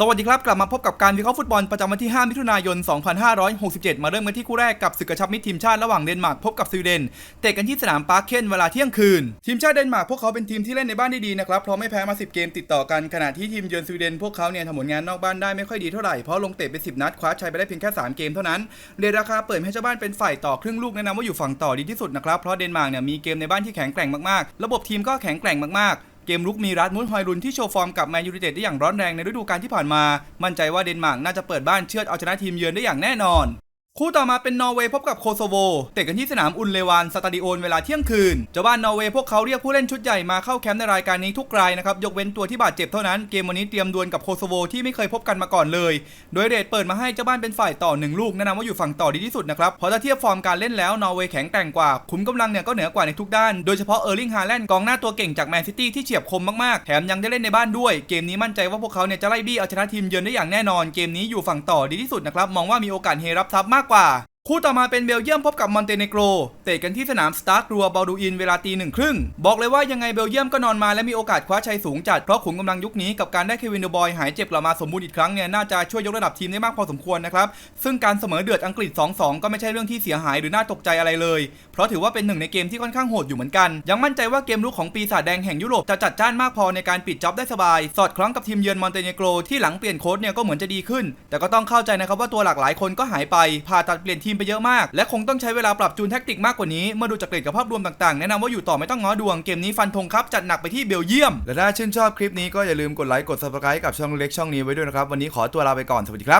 สวัสดีครับ กลับมาพบกับการวิเคราะห์ฟุตบอลประจำวันที่ 5 มิถุนายน 2567 มาเริ่มกันที่คู่แรกกับศึกกระชับมิตรทีมชาติระหว่างเดนมาร์กพบกับสวีเดนเตะกันที่สนามปาร์คเคนเวลาเที่ยงคืน ทีมชาติเดนมาร์กพวกเขาเป็นทีมที่เล่นในบ้านได้ดีนะครับเพราะไม่แพ้มา 10 เกมติดต่อกันขณะที่ทีมเยือนสวีเดนพวกเขาเนี่ยทำผลงานนอกบ้านได้ไม่ค่อยดีเท่าไหร่เพราะลงเตะไป 10 นัดคว้าชัยไปได้เพียงแค่ 3 เกมเท่านั้นเรราคาเปิดให้เจ้าบ้านเป็นฝ่ายต่อครึ่งลูกแนะนำว่าอยู่ฝั่งต่อดีที่สุดนะครับเพราะเดนมาร์กเนี่ยมีเกมในบ้านที่แข็งแกร่งมากๆ ระบบทีมก็แข็งแกร่งมากๆ เกมรุกมีรัฐมุนฮอยรุนที่โชว์ฟอร์มกับแมนยูไนเต็ดได้อย่างร้อนแรงในฤดูกาลที่ผ่านมา มั่นใจว่าเดนมาร์กน่าจะเปิดบ้านเชือดเอาชนะทีมเยือนได้อย่างแน่นอน คู่ต่อมาเป็นนอร์เวย์พบกับโคโซโวเตะกันที่สนามอุนเลวานสตาดิโอนเวลาเที่ยงคืนเจ้าบ้านนอร์เวย์พวกเขาเรียกผู้เล่นชุดใหญ่มาเข้าแคมป์ในรายการนี้ทุกรายนะครับ ยกเว้นตัวที่บาดเจ็บเท่านั้น เกมวันนี้เตรียมดวลกับโคโซโวที่ไม่เคยพบกันมาก่อนเลย โดยเรทเปิดมาให้เจ้าบ้านเป็นฝ่ายต่อหนึ่งลูกแนะนำว่าอยู่ฝั่งต่อดีที่สุดนะครับเพราะถ้าเทียบฟอร์มการเล่นแล้วนอร์เวย์แข็งแกร่งกว่าขุมกำลังเนี่ยก็เหนือกว่าในทุกด้านโดยเฉพาะเออร์ลิงฮาแลนด์กองหน้าตัวเก่งจากแมนซิตี้ที่เฉียบคมมากๆแถมยังได้เล่นในบ้านด้วย เกมนี้มั่นใจว่าพวกเขาเนี่ยจะไล่บี้เอาชนะทีมเยือนได้อย่างแน่นอนเกมนี้อยู่ฝั่งต่อดีที่สุดนะครับมองว่ามีโอกาสเฮรับทรัพย์มากกว่า คู่ต่อมาเป็นเบลเยียมพบกับมอนเตเนโกรเตะกันที่สนามสตาร์รัวบอลดูอินเวลาตีหนึ่งครึ่งบอกเลยว่ายังไงเบลเยียมก็นอนมาและมีโอกาสคว้าชัยสูงจัดเพราะขุมกำลังยุคนี้กับการได้เควินเดอบอยหายเจ็บกลับมาสมบูรณ์อีกครั้งเนี่ยน่าจะช่วยยกระดับทีมได้มากพอสมควรนะครับซึ่งการเสมอเดือดอังกฤษ 2-2 ก็ไม่ใช่เรื่องที่เสียหายหรือน่าตกใจอะไรเลย เพราะถือว่าเป็นหนึ่งในเกมที่ค่อนข้างโหดอยู่เหมือนกัน ยังมั่นใจว่าเกมลุกของปีศาจแดงแห่งยุโรปจะจัดจ้านมากพอในการปิดจ็อบได้สบาย สอดคล้องกับทีมเยือนมอนเตเนโกรที่หลังเปลี่ยนโค้ชเนี่ยก็เหมือนจะดีขึ้น แต่ก็ต้องเข้าใจนะครับว่าตัวหลากหลายคนก็หายไปผ่าตัดเปลี่ยนทีมไปเยอะมาก และคงต้องใช้เวลาปรับจูนแทคติกมากกว่านี้เมื่อดูจากเกรดกับภาพรวมต่างๆ แนะนำว่าอยู่ต่อไม่ต้องง้อดวงเกมนี้ฟันธงครับจัดหนักไปที่เบลเยียม และถ้าชื่นชอบคลิปนี้ก็อย่าลืมกดไลค์กดซับสไครต์กับช่องเล็กช่องนี้ไว้ด้วยนะครับวันนี้ขอตัวลาไปก่อนสวัสดีครับ